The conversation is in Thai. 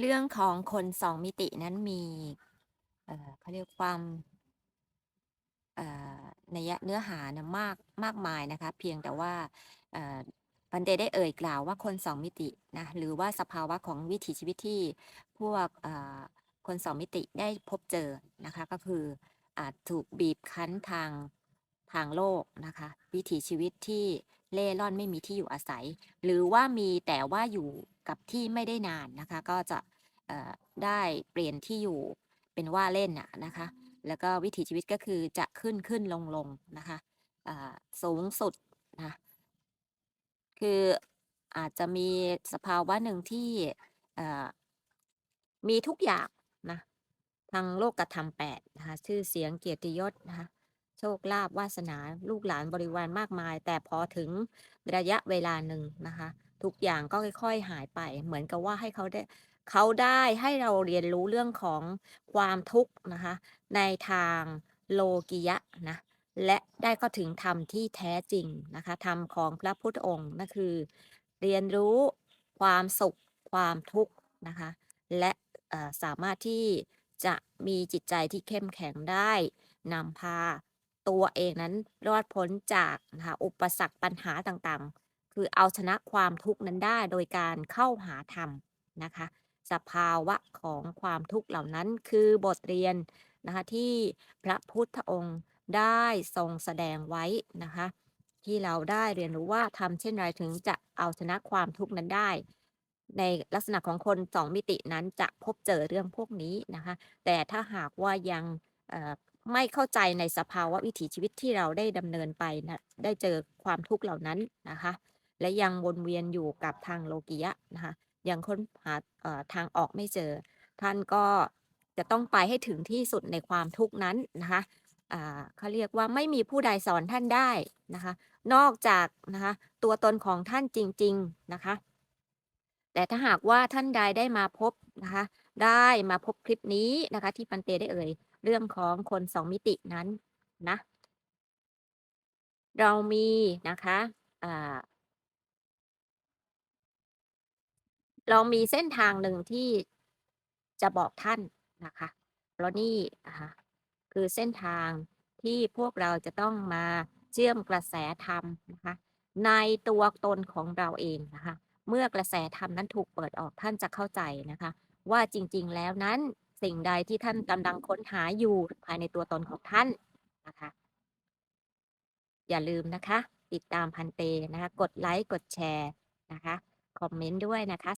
เรื่องของคนสองมิตินั้นมีเเขาเรียกความเนัยเนื้อหานะมากมากมายนะคะ เพียงแต่ว่าปันเตได้เอ่ยกล่าวว่าคนสองมิตินะหรือว่าสภาวะของวิถีชีวิตที่พวกคนสองมิติได้พบเจอนะคะ ก็คืออาจถูกบีบคั้นทางทางโลกนะคะ วิถีชีวิตที่ เร่ร่อนไม่มีที่อยู่อาศัย หรือว่ามีแต่ว่าอยู่กับที่ไม่ได้นานนะคะ ก็จะได้เปลี่ยนที่อยู่เป็นว่าเล่นอะนะคะ แล้วก็วิถีชีวิตก็คือจะขึ้นขึ้นลงลงนะคะสูงสุดนะคืออาจจะมีสภาวะหนึ่งที่มีทุกอย่างนะทางโลกธรรม8นะคะชื่อเสียงเกียรติยศนะคะ ชคลาภวาสนาลูกหลานบริวารมากมาย แต่พอถึงระยะเวลาหนึ่งนะคะ ทุกอย่างก็ค่อย ๆ หายไป เหมือนกับว่าให้เขาได้เขาได้ให้เราเรียนรู้เรื่องของความทุกข์นะคะ ในทางโลกียะนะและได้เข้าถึงธรรมที่แท้จริงนะคะธรรมของพระพุทธองค์นั่นคือ เรียนรู้ความสุขความทุกข์นะคะ และสามารถที่จะมีจิตใจที่เข้มแข็งได้นำพา ตัวเองนั้นรอดพ้นจากนะคะอุปสรรคปัญหาต่างๆ คือเอาชนะความทุกข์นั้นได้โดยการเข้าหาธรรมนะคะ สภาวะของความทุกข์เหล่านั้นคือบทเรียนนะคะที่พระพุทธองค์ได้ทรงแสดงไว้นะคะ ที่เราได้เรียนรู้ว่าทำเช่นไรถึงจะเอาชนะความทุกข์นั้นได้ ในลักษณะของคนสองมิตินั้นจะพบเจอเรื่องพวกนี้นะคะ แต่ถ้าหากว่ายัง ไม่เข้าใจในสภาวะวิถีชีวิตที่เราได้ดำเนินไปนะได้เจอความทุกข์เหล่านั้นนะคะ และยังวนเวียนอยู่กับทางโลกียะนะคะยังค้นหาทางออกไม่เจอ ท่านก็จะต้องไปให้ถึงที่สุดในความทุกข์นั้นนะคะเขาเรียกว่าไม่มีผู้ใดสอนท่านได้นะคะ นอกจากนะคะตัวตนของท่านจริง ๆนะคะ แต่ถ้าหากว่าท่านใดได้มาพบนะคะ ได้มาพบคลิปนี้นะคะ ที่ปันเตได้เอ่ย เรื่องของคนสองมิตินั้นนะ เรามีนะคะเรามีเส้นทางหนึ่งที่จะบอกท่านนะคะเพราะนี่คือเส้นทางที่พวกเราจะต้องมาเชื่อมกระแสธรรมนะคะ ในตัวตนของเราเองนะคะ เมื่อกระแสธรรมนั้นถูกเปิดออกท่านจะเข้าใจนะคะ ว่าจริง ๆ แล้วนั้น สิ่งใดที่ท่านกำลังค้นหาอยู่ภายในตัวตนของท่านนะคะ อย่าลืมนะคะ ติดตามพันเตนะคะ กดไลค์ กดแชร์นะคะ คอมเมนต์ด้วยนะคะ